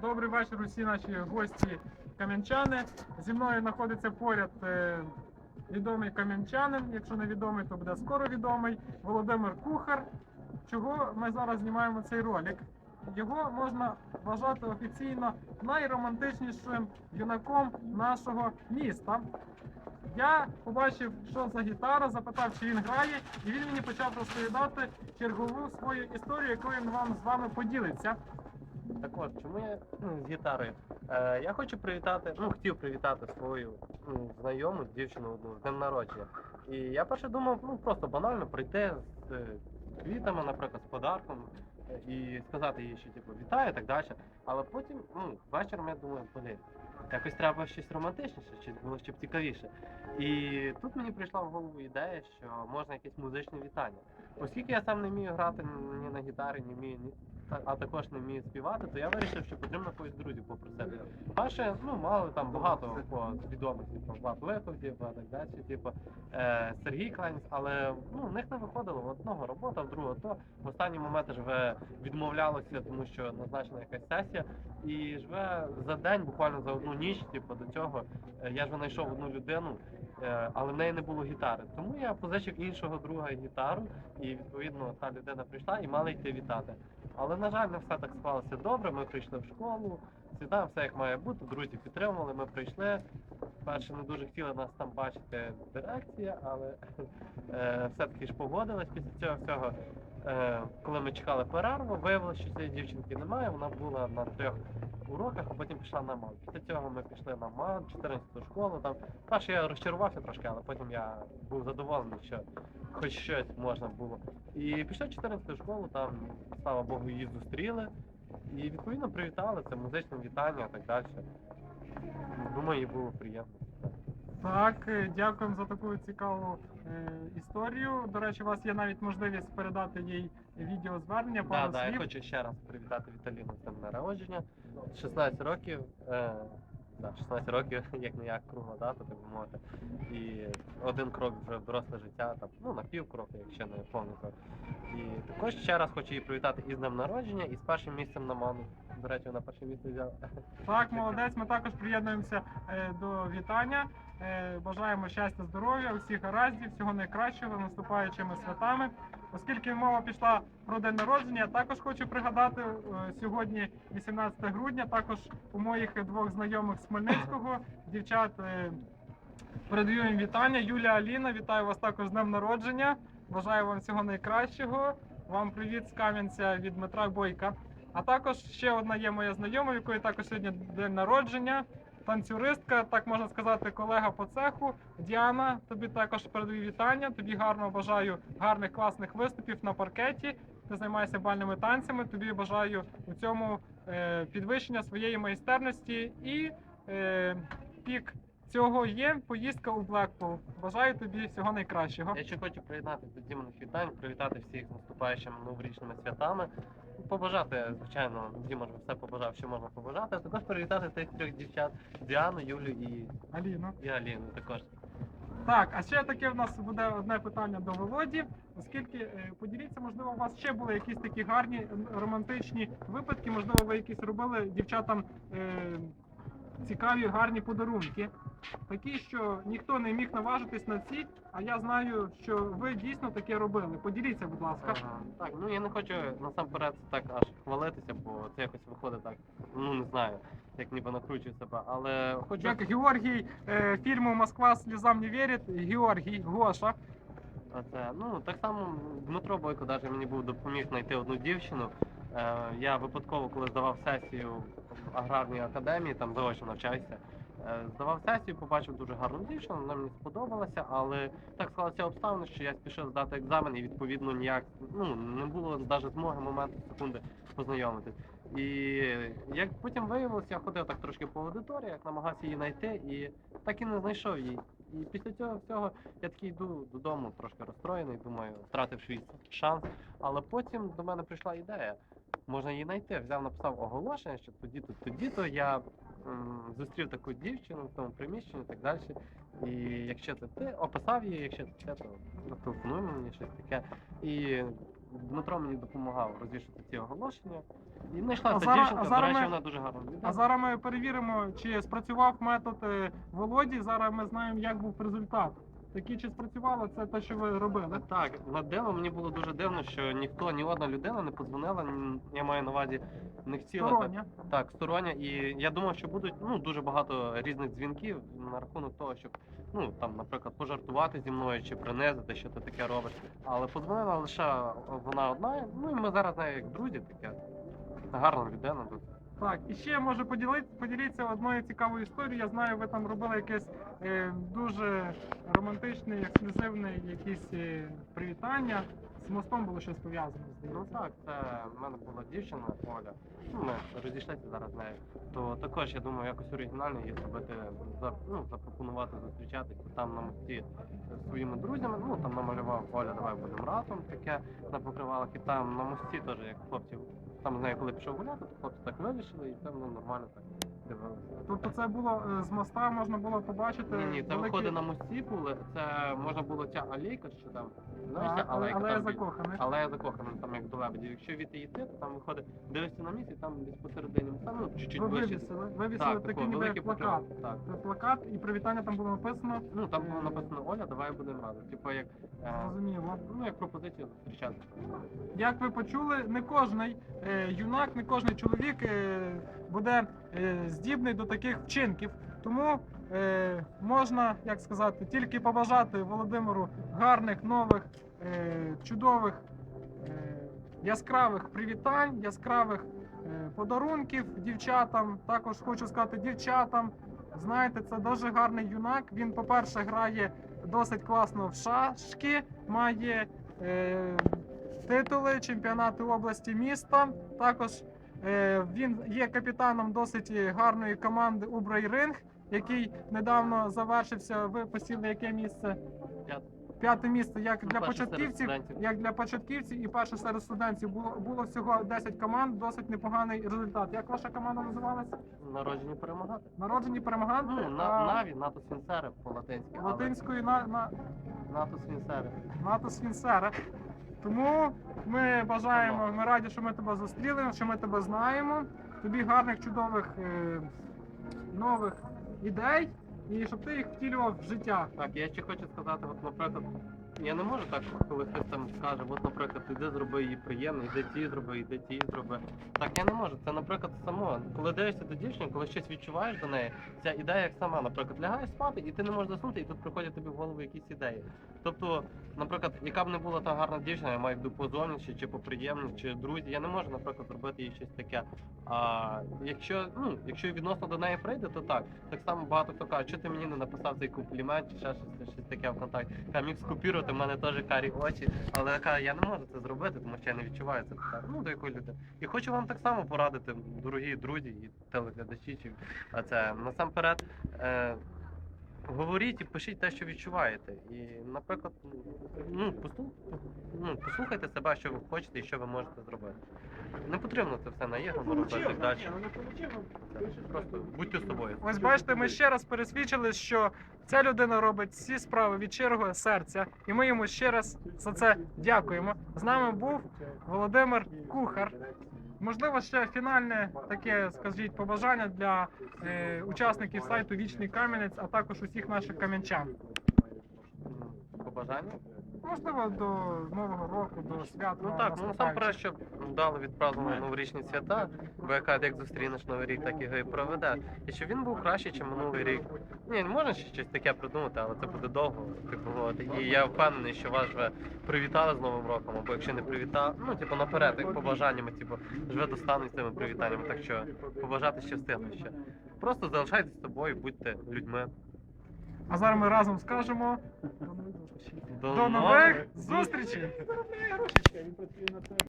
Добрий вечір усі наші гості кам'янчани. Зі мною знаходиться поряд е, відомий кам'янчанин. Якщо не відомий, то буде скоро відомий. Володимир Кухар. Чого ми зараз знімаємо цей ролик? Його можна вважати офіційно найромантичнішим юнаком нашого міста. Я побачив, що за гітара, запитав, чи він грає, і він мені почав розповідати чергову свою історію, яку він вам з вами поділиться. Так от, чому я ну, з гітарою? Е, я хочу привітати, ну хотів привітати свою ну, знайому дівчину одну з днем народження. І я перше думав, ну просто банально прийти з е, квітами, наприклад, з подарком е, і сказати їй, що типу вітаю і так далі. Але потім, ну, вечором я думаю, блін, якось треба щось романтичніше, чи було щоб цікавіше. І тут мені прийшла в голову ідея, що можна якесь музичне вітання. Оскільки я сам не вмію грати ні на гітарі, не вмію ні а також не вмію співати, то я вирішив, що потрібно когось друзів попросити. Перше, ну мали там багато по відомих, типу Влад Лихов, типу, так далі, типу е, Сергій Кланець, але ну в них не виходило. В одного робота, в другого то в останній момент живе відмовлялося, тому що назначена якась сесія, і живе за день, буквально за одну ніч, типу до цього. е, Я ж знайшов одну людину. Е, Але в неї не було гітари, тому я позичив іншого друга гітару, і відповідно та людина прийшла і мала йти вітати. Але на жаль, не все так склалося добре. Ми прийшли в школу, сюди все як має бути. Друзі підтримували. Ми прийшли. Перше не дуже хотіли нас там бачити дирекція, але е, все-таки ж погодилась після цього всього. Е, коли ми чекали перерву, виявилося, що цієї дівчинки немає. Вона була на трьох уроках, а потім пішла на МАН. Після цього ми пішли на МАН, 14 школу. Там перше я розчарувався трошки, але потім я був задоволений, що хоч щось можна було. І пішли 14 школу, там, слава Богу, її зустріли. І відповідно привітали, це музичне вітання і так далі. Думаю, їй було приємно. Так, е, дякуємо за таку цікаву е, історію. До речі, у вас є навіть можливість передати їй відеозвернення, Да, пару да, я слів. хочу ще раз привітати Віталіну з днем народження. 16 років. Е, да, 16 років, як не як кругла дата, так би мовити. І один крок вже в доросле життя, там, ну на пів кроку, якщо не повний крок. І також ще раз хочу її привітати із днем народження і з першим місцем на ману. До речі, вона перше місце взяла. Так, молодець. Ми також приєднуємося е, до вітання. Е, бажаємо щастя, здоров'я, усіх гараздів, всього найкращого, наступаючими святами. Оскільки мова пішла про день народження, я також хочу пригадати е, сьогодні, 18 грудня, також у моїх двох знайомих з Хмельницького дівчат е, передаю їм вітання. Юлія Аліна, вітаю вас також з днем народження. Бажаю вам всього найкращого. Вам привіт з Кам'янця від Дмитра Бойка. А також ще одна є моя знайома, в якої також сьогодні день народження. Танцюристка, так можна сказати, колега по цеху. Діана, тобі також передаю вітання. Тобі гарно бажаю гарних класних виступів на паркеті. Ти займаєшся бальними танцями. Тобі бажаю у цьому е, підвищення своєї майстерності і е, пік цього є поїздка у Блекпул. Бажаю тобі всього найкращого. Я ще хочу приєднати до Дімоних вітань, привітати всіх з наступаючими новорічними святами. Побажати, звичайно, Діма ж все побажав, що можна побажати, а також привітати тих трьох дівчат Діану, Юлю і, Аліно. і Аліну також. Так, а ще таке в нас буде одне питання до Володі. Оскільки е, поділіться, можливо, у вас ще були якісь такі гарні м, романтичні випадки, можливо, ви якісь робили дівчатам е, цікаві гарні подарунки. Такі, що ніхто не міг наважитись на ці, а я знаю, що ви дійсно таке робили. Поділіться, будь ласка. Ага. Так, ну я не хочу насамперед так аж хвалитися, бо це якось виходить так, ну не знаю, як ніби накручую себе, але хочу. Як Георгій е, фільму Москва слізам не вірить, Георгій, Гоша. Оце, ну так само Дмитро Бойко навіть мені був допоміг знайти одну дівчину. Е, я випадково, коли здавав сесію в аграрній академії, там заочно навчаюся. Е, Здавав сесію, побачив дуже гарну дівчину, вона мені сподобалася, але так склалася обставини, що я спішив здати екзамен і відповідно ніяк ну не було навіть змоги моменту секунди познайомитись. І як потім виявилося, я ходив так трошки по аудиторіях, намагався її знайти і так і не знайшов її. І після цього всього я такий йду додому трошки розстроєний, думаю, втратив свій шанс. Але потім до мене прийшла ідея. Можна її знайти. Взяв, написав оголошення, що тоді-то, тоді-то я м, зустрів таку дівчину в тому приміщенні і так далі. І якщо це ти, описав її, якщо це те, то телефонуй мені щось таке. І Дмитро мені допомагав розвішати ці оголошення. І знайшла А ця зараз- дівчинка, а до зараз речі, ми- вона дуже гарно А зараз ми перевіримо, чи спрацював метод е, Володі. Зараз ми знаємо, як був результат. Такі чи спрацювало, це те, що ви робили. Так, на диво мені було дуже дивно, що ніхто, ні одна людина не подзвонила, ні- я маю на увазі, не хотіла так- Стороння. Так, стороння. І я думав, що будуть ну дуже багато різних дзвінків на рахунок того, щоб ну там, наприклад, пожартувати зі мною чи принизити, що ти таке робиш. Але подзвонила лише вона одна. Ну і ми зараз з нею як друзі, таке гарна людина тут. Так, і ще можу поділити, поділитися одною цікавою історією. Я знаю, ви там робили якесь дуже романтичне, ексклюзивне якісь е, привітання. З мостом було щось пов'язане. Ну так, це в мене була дівчина Оля. Ну, ми розійшлися зараз нею. То також я думаю, якось оригінально її зробити, ну, запропонувати зустрічатися там на мості з своїми друзями. Ну там намалював Оля, давай будемо разом таке на покривалах. І там на мості теж, як хлопці, там з нею коли пішов гуляти, то хлопці так вирішили і там ну, нормально так дивилися. Тобто це було е, з моста, можна було побачити. Ні, ні, це великі- виходи на мості були, це можна було ця алейка, що там, знаєш, ця але, алейка але я там біля- закоханий. але я закоханий там як до лебеді. Якщо від йти, то там виходить, дивишся на місці, там десь посередині, там ну чуть-чуть Ви вище. вивісили, вивісили Так, такий такий ніби великий плакат. плакат. Так. Це плакат і привітання там було написано. Ну там було написано Оля, давай будемо разом. Типу як е, Зрозуміло. ну як пропозиція зустрічатися. Як ви почули, не кожний е, юнак, не кожний чоловік е, буде е, здібний до таких вчинків. Тому е, можна, як сказати, тільки побажати Володимиру гарних, нових, е, чудових, е, яскравих привітань, яскравих е, подарунків дівчатам. Також хочу сказати дівчатам. Знаєте, це дуже гарний юнак. Він, по-перше, грає досить класно в шашки, має е, титули чемпіонату області міста. Також він є капітаном досить гарної команди Убрай Ринг, який недавно завершився. Ви посіли яке місце? П'яте. П'яте місце як Ну, для початківців, як для початківців і перше серед студентів. Було, було всього 10 команд, досить непоганий результат. Як ваша команда називалася? Народжені перемагати. Народжені перемаганти Ну, на а Наві, НАТО Свінцери по-латинськи. але латинською на, на НАТО Свінцери. НАТО Свінсера. Тому ми бажаємо, ми раді, що ми тебе зустріли, що ми тебе знаємо. Тобі гарних, чудових е, нових ідей, і щоб ти їх втілював в життя. Так, я ще хочу сказати, от, наприклад, я не можу так, коли хтось там скаже, от, наприклад, іди зроби її приємно, іди ті зроби, іди ті зроби. Так я не можу. Це, наприклад, само. Коли дивишся до дівчини, коли щось відчуваєш до неї, ця ідея як сама, наприклад, лягаєш спати, і ти не можеш заснути, і тут приходять тобі в голову якісь ідеї. Тобто, наприклад, яка б не була та гарна дівчина, я маю в виду чи поприємні, чи друзі, я не можу, наприклад, зробити їй щось таке. А якщо, ну, якщо відносно до неї прийде, то так. Так само багато хто каже, що ти мені не написав цей комплімент, чи ще щось, щось таке ВКонтакті. Я міг скопірувати, в мене теж карі очі, але я я не можу це зробити, тому що я не відчуваю це так, ну, до якої людини. І хочу вам так само порадити, дорогі друзі і телеглядачі, чи це насамперед. Е, Говоріть і пишіть те, що відчуваєте. І, наприклад, ну, ну, послухайте себе, що ви хочете і що ви можете зробити. Не потрібно це все наіграно робити так далі. Просто будьте собою. Ось бачите, ми ще раз пересвідчили, що ця людина робить всі справи від щирого серця, і ми йому ще раз за це дякуємо. З нами був Володимир Кухар. Можливо, ще фінальне таке, скажіть, побажання для е, учасників сайту Вічний Кам'янець, а також усіх наших кам'янчан. Побажання? Можливо, до Нового року, до свят. Ну так, ну насамперед, щоб вдало відпразнували новорічні свята, бо яка як зустрінеш новий рік, так його і проведе. І щоб він був кращий, ніж минулий рік. Ні, можна ще щось таке придумати, але це буде довго. Типу, от. І я впевнений, що вас вже привітали з Новим роком, або якщо не привітали, ну типу наперед, як побажаннями, типу, вже достануть з цими привітаннями. Так що побажати ще встигну ще. Просто залишайтесь собою, будьте людьми. А зараз ми разом скажемо До, нових зустрічей!